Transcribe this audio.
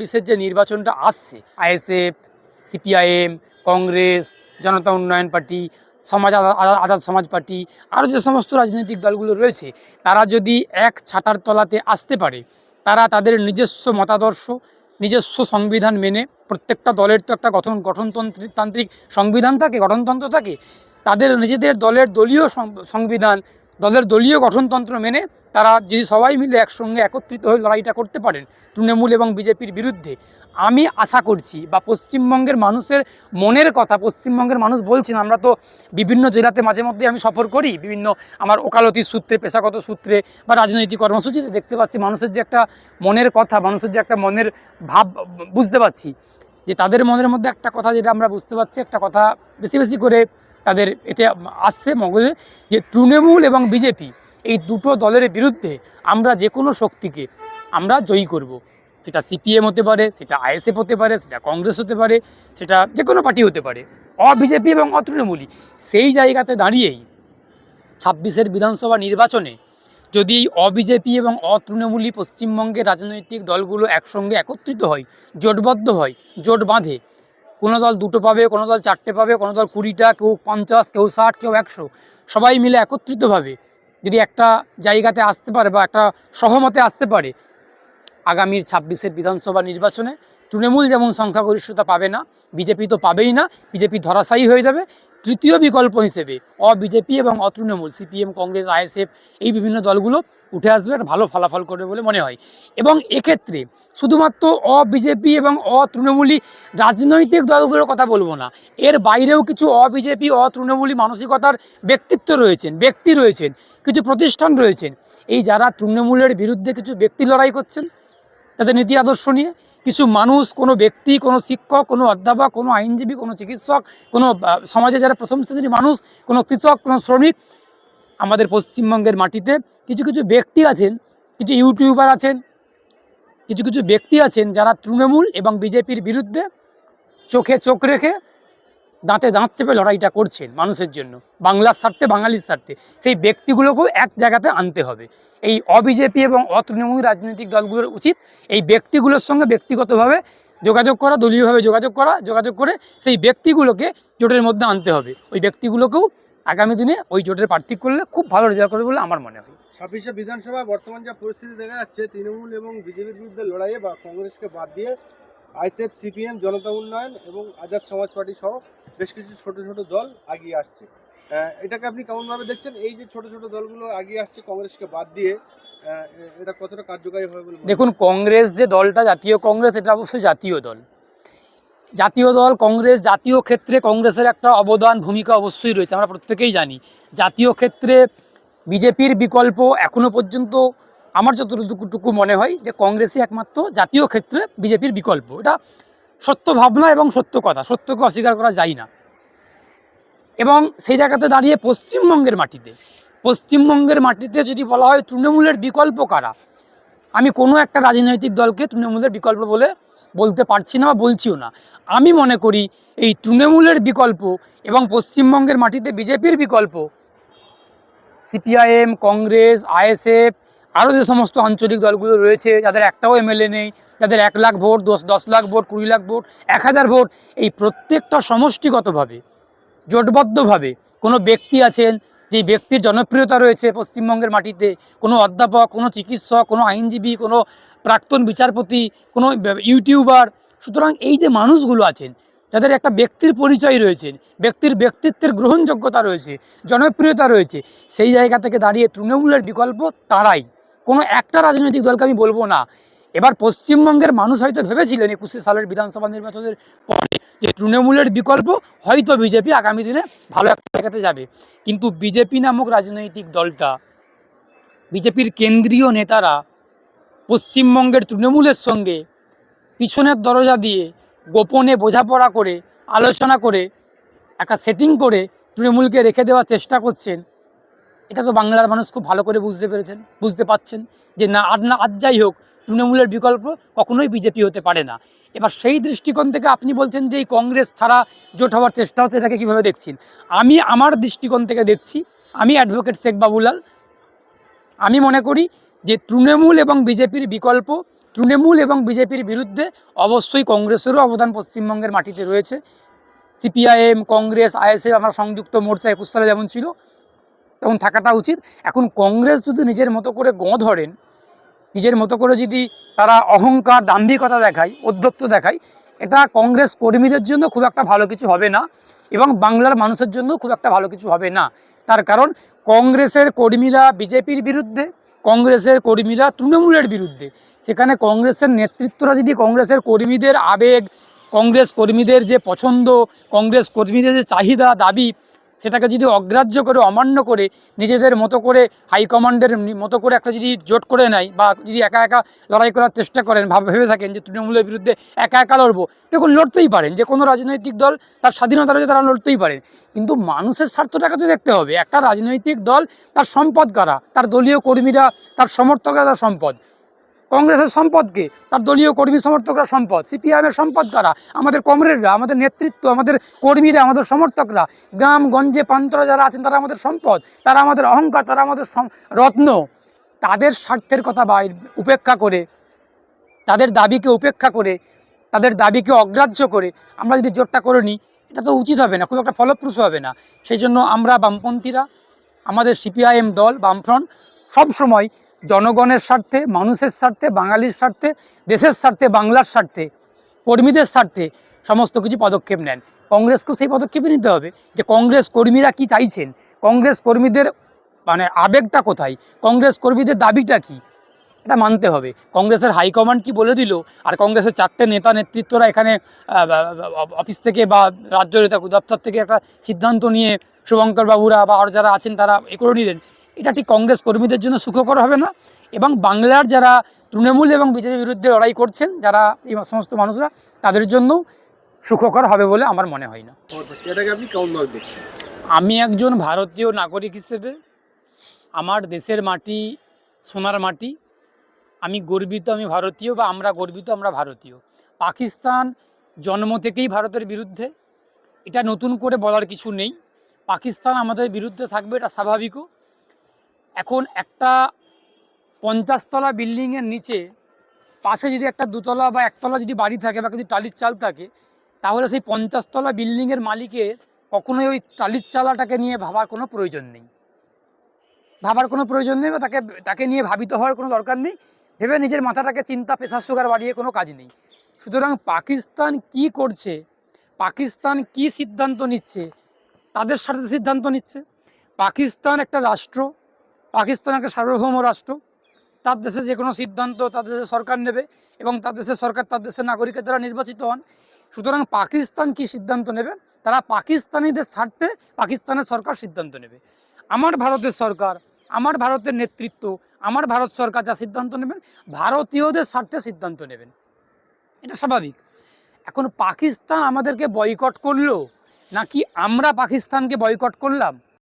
ছাব্বিশের যে নির্বাচনটা আসছে, আইএসএফ, সিপিআইএম, কংগ্রেস, জনতা উন্নয়ন পার্টি, সমাজ আজা- আজা- আজাদ সমাজ পার্টি, আরও যে সমস্ত রাজনৈতিক দলগুলো রয়েছে, তারা যদি এক ছাতার তলাতে আসতে পারে, তারা তাদের নিজস্ব মতাদর্শ, নিজস্ব সংবিধান মেনে প্রত্যেকটা দলের তো একটা গঠন গঠনতান্ত্রিক তান্ত্রিক সংবিধান থাকে, গঠনতন্ত্র থাকে, তাদের নিজেদের দলের দলীয় সংবিধান দলের দলীয় গঠনতন্ত্র মেনে তারা যদি সবাই মিলে একসঙ্গে একত্রিত হয়ে লড়াইটা করতে পারেন তৃণমূল এবং বিজেপির বিরুদ্ধে, আমি আশা করছি বা পশ্চিমবঙ্গের মানুষের মনের কথা, পশ্চিমবঙ্গের মানুষ বলছেন, আমরা তো বিভিন্ন জেলাতে মাঝে মধ্যে আমি সফর করি, বিভিন্ন আমার ওকালতির সূত্রে, পেশাগত সূত্রে বা রাজনৈতিক কর্মসূচিতে দেখতে পাচ্ছি, মানুষের যে একটা মনের কথা, মানুষের যে একটা মনের ভাব, বুঝতে পারছি যে তাদের মনের মধ্যে একটা কথা যেটা আমরা বুঝতে পারছি, একটা কথা বেশি বেশি করে তাদের এতে আসছে মগজে যে তৃণমূল এবং বিজেপি এই দুটো দলের বিরুদ্ধে আমরা যে কোনো শক্তিকে আমরা জয়ী করব। সেটা সিপিএম হতে পারে, সেটা আইএসএফ হতে পারে, সেটা কংগ্রেস হতে পারে, সেটা যে কোনো পার্টি হতে পারে অবিজেপি এবং অতৃণমূলী সেই জায়গাতে দাঁড়িয়েই ছাব্বিশের বিধানসভা নির্বাচনে যদি অবিজেপি এবং অতৃণমূলী পশ্চিমবঙ্গের রাজনৈতিক দলগুলো একসঙ্গে একত্রিত হয়, জোটবদ্ধ হয়, জোট বাঁধে কোনো দল দুটো পাবে, কোনো দল চারটে পাবে, কোনো দল কুড়িটা, কেউ পঞ্চাশ, কেউ ষাট, কেউ একশো। সবাই মিলে একত্রিতভাবে যদি একটা জায়গাতে আসতে পারে বা একটা সহমতে আসতে পারে, আগামীর ছাব্বিশের বিধানসভা নির্বাচনে তৃণমূল যেমন সংখ্যাগরিষ্ঠতা পাবে না, বিজেপি তো পাবেই না, বিজেপি ধরাশায়ী হয়ে যাবে তৃতীয় বিকল্প হিসেবে অবিজেপি এবং অতৃণমূল, সিপিএম, কংগ্রেস আইএসএফ এই বিভিন্ন দলগুলো উঠে আসবে আর ভালো ফলাফল করবে বলে মনে হয়। এবং এক্ষেত্রে শুধুমাত্র অবিজেপি এবং অতৃণমূলী রাজনৈতিক দলগুলোর কথা বলব না, এর বাইরেও কিছু অবিজেপি অতৃণমূলী মানসিকতার ব্যক্তিত্ব রয়েছেন, ব্যক্তি রয়েছেন, কিছু প্রতিষ্ঠান রয়েছেন। এই যারা তৃণমূলের বিরুদ্ধে কিছু ব্যক্তি লড়াই করছেন, তাদের নীতি আদর্শ নিয়ে কিছু মানুষ, কোনো ব্যক্তি, কোনো শিক্ষক, কোনো অধ্যাপক, কোনো আইনজীবী, কোনো চিকিৎসক, কোনো সমাজে যারা প্রথম শ্রেণির মানুষ, কোনো কৃষক, কোনো শ্রমিক, আমাদের পশ্চিমবঙ্গের মাটিতে কিছু কিছু ব্যক্তি আছেন, কিছু ইউটিউবার আছেন, কিছু কিছু ব্যক্তি আছেন যারা তৃণমূল এবং বিজেপির বিরুদ্ধে চোখে চোখ রেখে দাঁতে দাঁত চেপে লড়াইটা করছেন মানুষের জন্য, বাংলার স্বার্থে, বাঙালির স্বার্থে। সেই ব্যক্তিগুলোকেও এক জায়গাতে আনতে হবে। এই অবিজেপি এবং অতৃণমূল রাজনৈতিক দলগুলোর উচিত এই ব্যক্তিগুলোর সঙ্গে ব্যক্তিগতভাবে যোগাযোগ করা, দলীয়ভাবে যোগাযোগ করা, যোগাযোগ করে সেই ব্যক্তিগুলোকে জোটের মধ্যে আনতে হবে। ওই ব্যক্তিগুলোকেও আগামী দিনে ওই জোটের প্রার্থী করলে খুব ভালো রেজাল্ট করবে বলে আমার মনে হয়। ছাব্বিশে বিধানসভায় বর্তমান যা পরিস্থিতি দেখা যাচ্ছে, তৃণমূল এবং বিজেপির বিরুদ্ধে লড়াইয়ে বা কংগ্রেসকে বাদ দিয়ে আইসিএফ সিপিএম, জনতা উন্নয়ন এবং আজাদ সমাজ পার্টি সহ বেশ কিছু ছোট ছোট দল আগিয়ে আসছে। এটাকে আপনি কেমনভাবে দেখছেন? এই যে ছোট ছোট দলগুলো আগিয়ে আসছে কংগ্রেসকে বাদ দিয়ে এটা কতটা কার্যকারী হবে দেখুন কংগ্রেস যে দলটা জাতীয় কংগ্রেস এটা অবশ্যই জাতীয় দল। জাতীয় দল কংগ্রেস জাতীয় ক্ষেত্রে কংগ্রেসের একটা অবদান ভূমিকা অবশ্যই রয়েছে আমরা প্রত্যেকেই জানি। জাতীয় ক্ষেত্রে বিজেপির বিকল্প এখনও পর্যন্ত আমার যতটুকু মনে হয় যে কংগ্রেসই একমাত্র জাতীয় ক্ষেত্রে বিজেপির বিকল্প। এটা সত্য ভাবনা এবং সত্য কথা, সত্যকে অস্বীকার করা যায় না। এবং সেই জায়গাতে দাঁড়িয়ে পশ্চিমবঙ্গের মাটিতে পশ্চিমবঙ্গের মাটিতে যদি বলা হয় তৃণমূলের বিকল্প কারা? আমি কোনো একটা রাজনৈতিক দলকে তৃণমূলের বিকল্প বলে বলতে পারছি না বা বলছিও না। আমি মনে করি এই তৃণমূলের বিকল্প এবং পশ্চিমবঙ্গের মাটিতে বিজেপির বিকল্প, সিপিআইএম, কংগ্রেস, আইএসএফ, আরও যে সমস্ত আঞ্চলিক দলগুলো রয়েছে, যাদের একটাও এমএলএ নেই যাদের এক লাখ ভোট, দশ দশ লাখ ভোট, কুড়ি লাখ ভোট, এক হাজার ভোট, এই প্রত্যেকটা সমষ্টিগতভাবে, জোটবদ্ধভাবে কোনো ব্যক্তি আছেন যেই ব্যক্তির জনপ্রিয়তা রয়েছে পশ্চিমবঙ্গের মাটিতে, কোনো অধ্যাপক, কোনো চিকিৎসক, কোনো আইনজীবী, কোনো প্রাক্তন বিচারপতি, কোনো ইউটিউবার, সুতরাং এই যে মানুষগুলো আছেন যাদের একটা ব্যক্তির পরিচয় রয়েছে, ব্যক্তির ব্যক্তিত্বের গ্রহণযোগ্যতা রয়েছে, জনপ্রিয়তা রয়েছে, সেই জায়গা থেকে দাঁড়িয়ে তৃণমূলের বিকল্প তারাই। কোনো একটা রাজনৈতিক দলকে আমি বলব না এবার পশ্চিমবঙ্গের মানুষ হয়তো ভেবেছিলেন একুশে সালের বিধানসভা নির্বাচনের পরে যে তৃণমূলের বিকল্প, হয়তো বিজেপি আগামী দিনে ভালো একটা জায়গাতে যাবে। কিন্তু বিজেপি নামক রাজনৈতিক দলটা, বিজেপির কেন্দ্রীয় নেতারা পশ্চিমবঙ্গের তৃণমূলের সঙ্গে পিছনের দরজা দিয়ে গোপনে বোঝাপড়া করে, আলোচনা করে, একটা সেটিং করে তৃণমূলকে রেখে দেওয়ার চেষ্টা করছেন, এটা তো বাংলার মানুষ খুব ভালো করে বুঝতে পেরেছেন, বুঝতে পাচ্ছেন যে না, আর না আজ যাই হোক তৃণমূলের বিকল্প কখনোই বিজেপি হতে পারে না। এবার সেই দৃষ্টিকোণ থেকে আপনি বলছেন যে এই কংগ্রেস ছাড়া জোট হওয়ার চেষ্টা হচ্ছে, এটাকে কীভাবে দেখছেন? আমি আমার দৃষ্টিকোণ থেকে দেখছি, আমি অ্যাডভোকেট শেখ বাবুলাল, আমি মনে করি যে তৃণমূল এবং বিজেপির বিকল্প, তৃণমূল এবং বিজেপির বিরুদ্ধে অবশ্যই কংগ্রেসেরও অবদান পশ্চিমবঙ্গের মাটিতে রয়েছে। সিপিআইএম, কংগ্রেস, আইএসএফ আমরা সংযুক্ত মোর্চা একুশ সালে যেমন ছিল, তেমন থাকাটা উচিত। এখন কংগ্রেস যদি নিজের মতো করে গঁ ধরেন নিজের মতো করে যদি তারা অহংকার, দাম্ভিকতা দেখায়, অধ্যত্ত দেখায়, এটা কংগ্রেস কর্মীদের জন্য খুব একটা ভালো কিছু হবে না এবং বাংলার মানুষের জন্য খুব একটা ভালো কিছু হবে না। তার কারণ কংগ্রেসের কর্মীরা বিজেপির বিরুদ্ধে, কংগ্রেসের কর্মীরা তৃণমূলের বিরুদ্ধে। সেখানে কংগ্রেসের নেতৃত্বরা যদি কংগ্রেসের কর্মীদের আবেগ, কংগ্রেস কর্মীদের যে পছন্দ, কংগ্রেস কর্মীদের যে চাহিদা, দাবি সেটাকে যদি অগ্রাহ্য করে, অমান্য করে, নিজেদের মতো করে হাইকমান্ডের মতো করে একটা যদি জোট করে নেয় বা যদি একা একা লড়াই করার চেষ্টা করেন, ভাব, ভেবে থাকেন যে তৃণমূলের বিরুদ্ধে একা একা লড়বো। দেখুন, লড়তেই পারেন। যে কোনো রাজনৈতিক দল তার স্বাধীনতা রয়েছে তারা লড়তেই পারেন কিন্তু মানুষের স্বার্থটাকে তো দেখতে হবে। একটা রাজনৈতিক দল তার সম্পদ কারা? তার দলীয় কর্মীরা, তার সমর্থকরা তার সম্পদ। কংগ্রেসের সম্পদকে, তার দলীয় কর্মী সমর্থকরা সম্পদ, সিপিআইএমের সম্পদ কারা? আমাদের কমরেডরা, আমাদের নেতৃত্ব, আমাদের কর্মীরা, আমাদের সমর্থকরা, গ্রাম, গঞ্জে প্রান্তরা যারা আছেন, তারা আমাদের সম্পদ, তারা আমাদের অহংকার, তারা আমাদের রত্ন। তাদের স্বার্থের কথা বাইর উপেক্ষা করে, তাদের দাবিকে উপেক্ষা করে, তাদের দাবিকে অগ্রাহ্য করে আমরা যদি জোটটা করে নিই, এটা তো উচিত হবে না, খুব একটা ফলপ্রসূ হবে না। সেই জন্য আমরা বামপন্থীরা, আমাদের সিপিআইএম দল, বামফ্রন্ট সবসময় জনগণের স্বার্থে, মানুষের স্বার্থে, বাঙালির স্বার্থে, দেশের স্বার্থে, বাংলার স্বার্থে, কর্মীদের স্বার্থে সমস্ত কিছু পদক্ষেপ নেন। কংগ্রেসকেও সেই পদক্ষেপই নিতে হবে যে কংগ্রেস কর্মীরা কি চাইছেন? কংগ্রেস কর্মীদের মানে আবেগটা কোথায়? কংগ্রেস কর্মীদের দাবিটা কি? এটা মানতে হবে। কংগ্রেসের হাইকমান্ড কি বলে দিল? আর কংগ্রেসের চারটে নেতা নেতৃত্বরা এখানে অফিস থেকে বা রাজ্য নেতা দপ্তর থেকে একটা সিদ্ধান্ত নিয়ে শুভঙ্কর বাবুরা বা আর যারা আছেন তারা এ করে নিলেন। এটা ঠিক কংগ্রেস কর্মীদের জন্য সুখকর হবে না। এবং বাংলার যারা তৃণমূল এবং বিজেপির বিরুদ্ধে লড়াই করছেন যারা এই সমস্ত মানুষরা তাদের জন্যও সুখকর হবে বলে আমার মনে হয় না। আমি একজন ভারতীয় নাগরিক হিসেবে আমার দেশের মাটি সোনার মাটি আমি গর্বিত আমি ভারতীয় বা আমরা গর্বিত আমরা ভারতীয়। পাকিস্তান জন্ম থেকেই ভারতের বিরুদ্ধে এটা নতুন করে বলার কিছু নেই। পাকিস্তান আমাদের বিরুদ্ধে থাকবে এটা স্বাভাবিকও। এখন একটা পঞ্চাশতলা বিল্ডিংয়ের নিচে পাশে যদি একটা দুতলা বা একতলা যদি বাড়ি থাকে বা যদি টালির চাল থাকে, তাহলে সেই পঞ্চাশতলা বিল্ডিংয়ের মালিকের কখনোই ওই টালির চালাটাকে নিয়ে ভাবার কোনো প্রয়োজন নেই। ভাবার কোনো প্রয়োজন নেই বা তাকে তাকে নিয়ে ভাবিত হওয়ার কোনো দরকার নেই। ভেবে নিজের মাথাটাকে চিন্তা প্রেশার সুগার বাড়িয়ে কোনো কাজ নেই। সুতরাং পাকিস্তান কি করছে, পাকিস্তান কি সিদ্ধান্ত নিচ্ছে, তাদের সাথে সিদ্ধান্ত নিচ্ছে। পাকিস্তান একটা রাষ্ট্র পাকিস্তান একটা সার্বভৌম রাষ্ট্র। তার দেশে যে কোনো সিদ্ধান্ত তার দেশে সরকার নেবে এবং তার দেশের সরকার তার দেশের নাগরিকের দ্বারা নির্বাচিত হন। সুতরাং পাকিস্তান কি সিদ্ধান্ত নেবে? তারা পাকিস্তানিদের স্বার্থে পাকিস্তানের সরকার সিদ্ধান্ত নেবে। আমার ভারতের সরকার, আমার ভারতের নেতৃত্ব, আমার ভারত সরকার যা সিদ্ধান্ত নেবেন, ভারতীয়দের স্বার্থে সিদ্ধান্ত নেবেন। এটা স্বাভাবিক। এখন পাকিস্তান আমাদেরকে বয়কট করল? নাকি আমরা পাকিস্তানকে বয়কট করলাম?